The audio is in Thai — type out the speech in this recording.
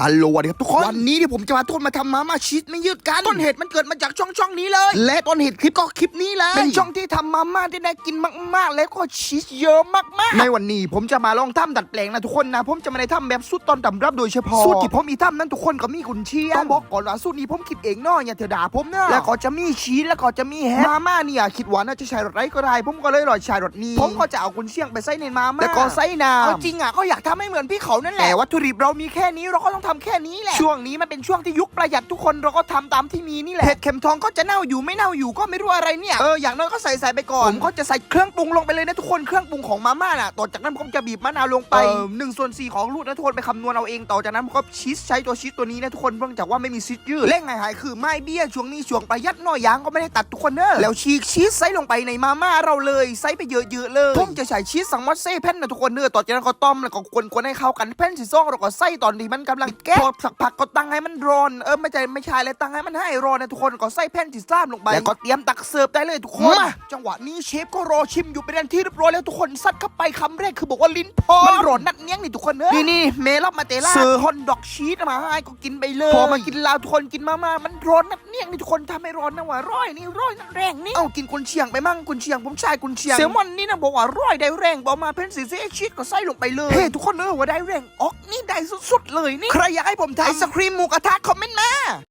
ฮัลโหลสวัสดีครับทุกคน วันนี้ที่ผมจะมาทุนมาทำมาม่าชีสไม่ยืดกัน ต้นเหตุมันเกิดมาจากช่องช่องนี้เลย และต้นเหตุคลิปก็คลิปนี้เลย เป็นช่องที่ทำมาม่าที่น่ากินมากๆ แล้วก็ชีสเยอะมากๆ ในวันนี้ผมจะมาลองทำดัดแปลงนะทุกคนนะ ผมจะไม่ได้ทำแบบสูตรต้นตำรับโดยเฉพาะ สูตรที่ผมมีทำนั้นทุกคนก็มีกุนเชียงต้องบอกก่อนว่าสูตรนี้ผมคิดเองเนาะอย่าเถอะด่าผมนะแล้วก็จะมีชีสแล้วก็จะมีแฮมมาม่าเนี่ยคิดว่าน่าจะใช้รสไรก็ได้ ผมก็เลยลอยใช้รสนี้ ผมก็จะเอากุนเชียงไปใส่ในมาม่าแล้วก็ใส่น้ำเอาจริงอะก็อยากทำให้เหมือนพี่เขานั่นแหละแต่วัตถุดิบเรามีแค่นี้เราก็ต้องทำแค่นี้แหละช่วงนี้มันเป็นช่วงที่ยุคประหยัดทุกคนเราก็ทำตามที่มีนี่แหละเห็ดเข็มทองก็จะเน่าอยู่ไม่เน่าอยู่ก็ไม่รู้อะไรเนี่ยเอออย่างน้อยก็ใส่ใส่ไปก่อนผมก็จะใส่เครื่องปรุงลงไปเลยนะทุกคนเครื่องปรุงของมาม่าน่ะต่อจากนั้นผมจะบีบมะนาวลงไปหนึ่งส่วนสี่ของลูกนะทุกคนไปคำนวณเอาเองต่อจากนั้นผมก็ชีสใช้ตัวชีสตัวนี้นะทุกคนเนื่องจากว่าไม่มีชีสยืดเร่งหายๆคือไม่เบี้ยช่วงนี้ช่วงประหยัดน้อยยางก็ไม่ได้ตัดทุกคนเนอะแล้วฉีกชีสใส่ลงไปในมาม่าเราเลยใส่ไปเยอะๆเลยผมจะใส่ชีสสังมัดเซ่แผ่นนะทุกคนเนอะต่อจากนั้นก็ต้มแล้วก็กวนๆให้เข้ากันแผ่นสีส้มเราก็ใส่ตอนที่มันกำลังแก้พอสักพักก็ตั้งให้มันร้อน เออไม่ใช่ไม่ใช่เลยตั้งให้มันให้ร้อนนะทุกคนก็ใส่แผ่นสีซ้ำลงไปแล้วก็เตรียมตักเสิร์ฟได้เลยทุกคนมาจังหวะนี้เชฟก็รอชิมอยู่เป็นอันที่เรียบร้อยแล้วทุกคนซัดเข้าไปคำแรกคือบอกว่าลิ้นพอมันร้อนนัดเนี้ยงนี่ทุกคนเนอะนี่นี่เมลับมาเตล่าเซอร์ฮอนดอกชีสมาให้ก็กินไปเลยพอมากินลาวทุกคนกินมามามันร้อนนัดเนี้ยงนี่ทุกคนทำให้ร้อนนะว่าร้อยนี่ร้อยนัดแรงนี่เอากินกุนเชียงไปมั่งกุนเชียงผมชายกุนเชียงเซลมอนนี่นะบอกว่าร้อยได้แรงบอกมาเป็นสีเซชีสก็ใส่ลงไปเลยเฮ้ทุกคนเนอะว่าได้แรงออกนี่ได้สุดๆเลยนี่ใครอยากให้ผมทำไอศครีมหมูกระทะคอมเมนต์มา